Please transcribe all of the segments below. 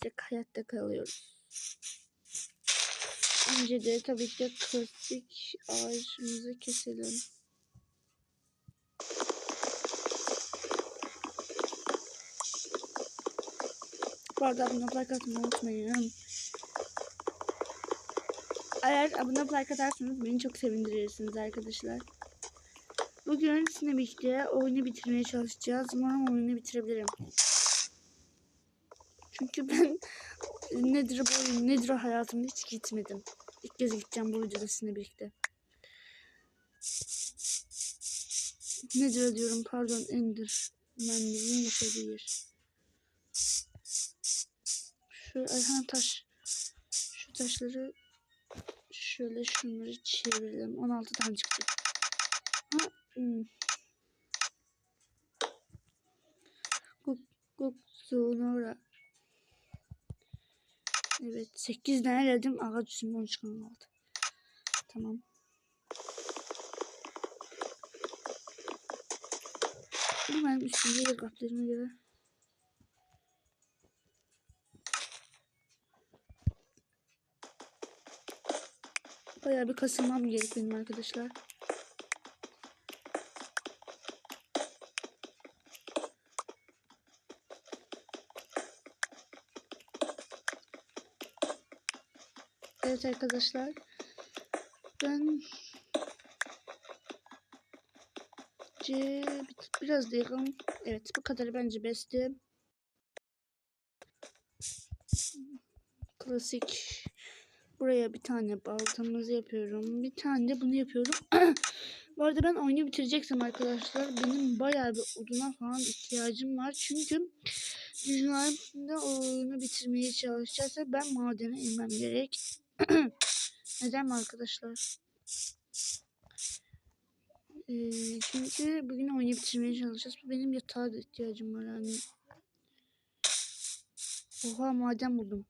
etsek hayatta kalıyoruz. Önce de tabii ki de klasik ağacımızı keselim. Bu arada abone olup like atmayı unutmayın. Eğer abone olup like atarsanız beni çok sevindirirsiniz arkadaşlar. Bugün sizinle birlikte oyunu bitirmeye çalışacağız. Umarım oyunu bitirebilirim. Çünkü ben nedir bu oyun, nedir hayatımda hiç gitmedim. İlk kez gideceğim bu videoda sizinle birlikte. Nedir diyorum pardon Ender. Ben de yaşayabilir. Şu Ayhan taş. Şu taşları şöyle şunları çevirelim. 16 tane çıktı. Ha, hmm. Guk guk sonra. Evet 8 tane dedim. Ağaç üstünde 13 kan kaldı. Tamam. Bu benim üstümde yer kaplarına göre. Bayağı bir kasılmam gerek benim arkadaşlar. Evet arkadaşlar. Ben C biraz diyelim. Evet bu kadar bence besti. Klasik Buraya bir tane baltamızı yapıyorum. Bir tane de bunu yapıyorum. Bu arada ben oyunu bitireceksem arkadaşlar benim bayağı bir oduna falan ihtiyacım var. Çünkü dünyamda oyunu bitirmeye çalışacaksa ben madene inmem gerek. Neden mi arkadaşlar? Ee, çünkü bugün oyunu bitirmeye çalışacağız. Benim yatağa da ihtiyacım var yani. Oha maden buldum.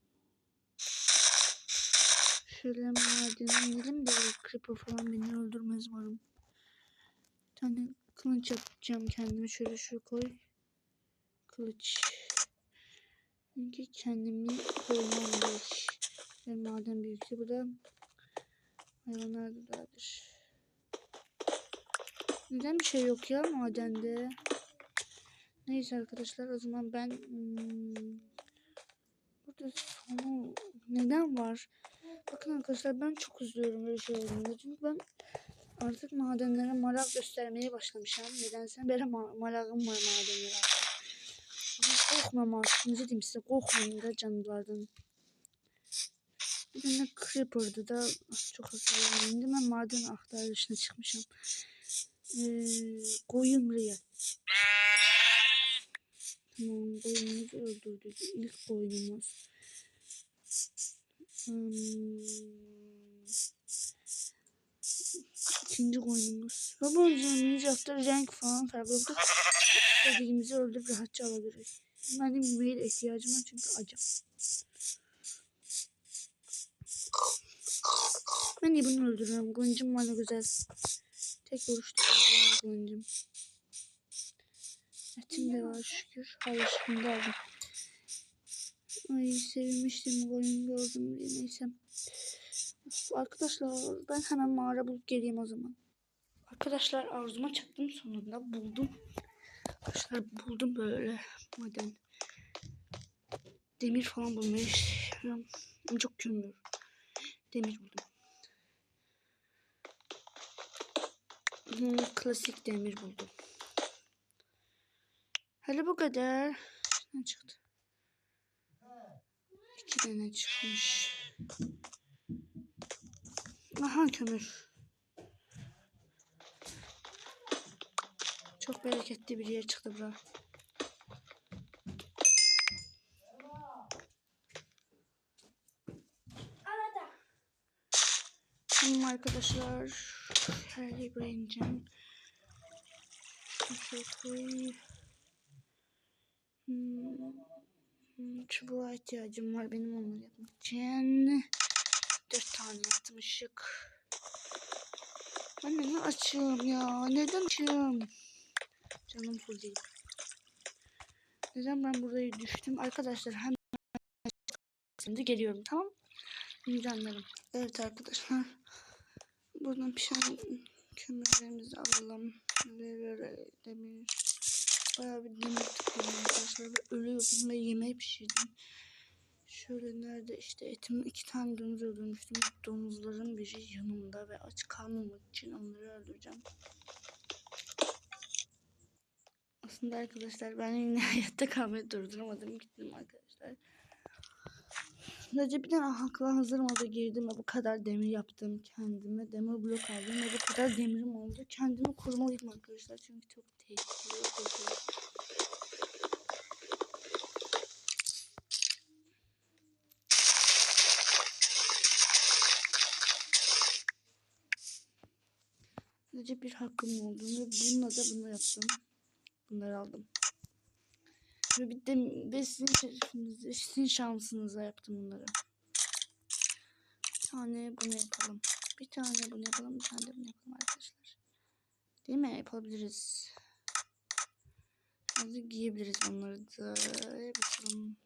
Şöyle madene inelim de creeper falan beni öldürmez umarım. Bir tane kılıç yapacağım kendime. Şöyle şu koy. Kılıç. Çünkü kendimi gerek. Maden büyükse bu hayvanlar da vardır. Neden bir şey yok ya madende? Neyse arkadaşlar o zaman ben hmm, burada sonu neden var? Bakın arkadaşlar ben çok üzülüyorum böyle şey olduğunda. Çünkü ben artık madenlere merak göstermeye başlamışım. Nedense böyle ma merakım var madenlere artık. Korkmam artık. Ne diyeyim size korkmayın da canlılardan. Bir tane creeper'dı da çok hasarlı. Şimdi ben maden aktar dışına çıkmışım. Ee, koyun buraya. Tamam koyunumuzu öldürdük. İlk koyunumuz. Hmm. İkinci koyunumuz. Babamızın yaptığı renk falan farklı oldu. Dediğimizi öldürüp rahatça alabiliriz. Benim yemeğe ihtiyacım var çünkü acım. Ben de bunu öldürüyorum. Kılıncım var ne güzel. Tek vuruşta öldürüyorum kılıncım. Etim de var şükür. Hava şıkkında aldım. Ay sevinmiştim koyun gördüm diye neyse. Arkadaşlar ben hemen mağara bulup geleyim o zaman. Arkadaşlar arzuma çaktım sonunda buldum. Arkadaşlar buldum böyle maden. Demir falan istiyorum. Çok kömür. Demir buldum. Hmm, klasik demir buldum. Hele bu kadar. Ne çıktı? İki tane çıkmış. Aha kömür. Çok bereketli bir yer çıktı bura. Tamam arkadaşlar. Her yeri koy. Hmm. Hmm, Çubuğa ihtiyacım var benim onları yapmak için. Dört tane yaptım ışık. Ben neden açığım ya? Neden açığım? Canım full değil. Neden ben buraya düştüm? Arkadaşlar hem Şimdi geliyorum tamam canlarım. Evet arkadaşlar. Buradan pişen kömürlerimizi alalım. Böyle demir. Bayağı bir demir tıkladım arkadaşlar. Ve ölüyordum ve yemeği pişirdim. Şöyle nerede işte etimi iki tane domuz öldürmüştüm. Domuzların biri yanımda ve aç kalmamak için onları öldüreceğim. Aslında arkadaşlar ben yine hayatta kalmayı durduramadım. Gittim arkadaşlar. Recep'ten hakla hazır moda girdim ve bu kadar demir yaptım kendime. Demir blok aldım ve bu kadar demirim oldu. Kendimi korumalıyım arkadaşlar. Çünkü çok tehlikeli. korkuyorum. Sadece bir hakkım oldu ve bununla da bunu yaptım. Bunları aldım. Ve bir de ve sizin şerefinize, sizin şansınıza yaptım bunları. Bir tane bunu yapalım. Bir tane bunu yapalım. Bir tane de bunu yapalım arkadaşlar. Değil mi? Yapabiliriz. Hadi giyebiliriz onları da. Bakalım.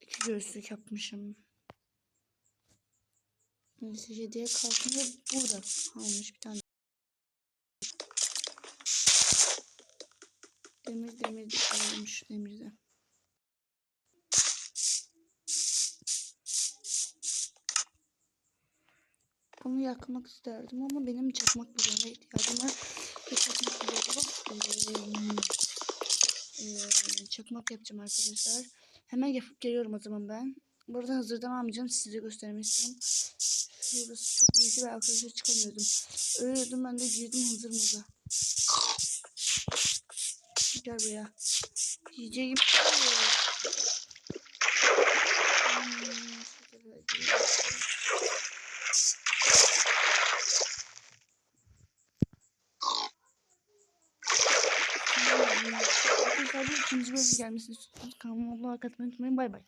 İki göğüslük yapmışım. Neyse hediye kalsın ve burada almış bir tane. Demir demir de olmuş demir de. Bunu yakmak isterdim ama benim çakmak bileğine ihtiyacım var. Çakmak çakmak yapacağım arkadaşlar. Hemen yapıp geliyorum o zaman ben. Burada hazırdan almayacağım size göstermek istiyorum. Burası çok büyük ve arkadaşlar çıkamıyordum. Ölüyordum ben de girdim hazır moda. Gel buraya. Yiyeceğim. Hmm, da- Arkadaşlar bu ikinci bölüm gelmesini istiyorsanız kanalıma like atmayı unutmayın. Bay bay.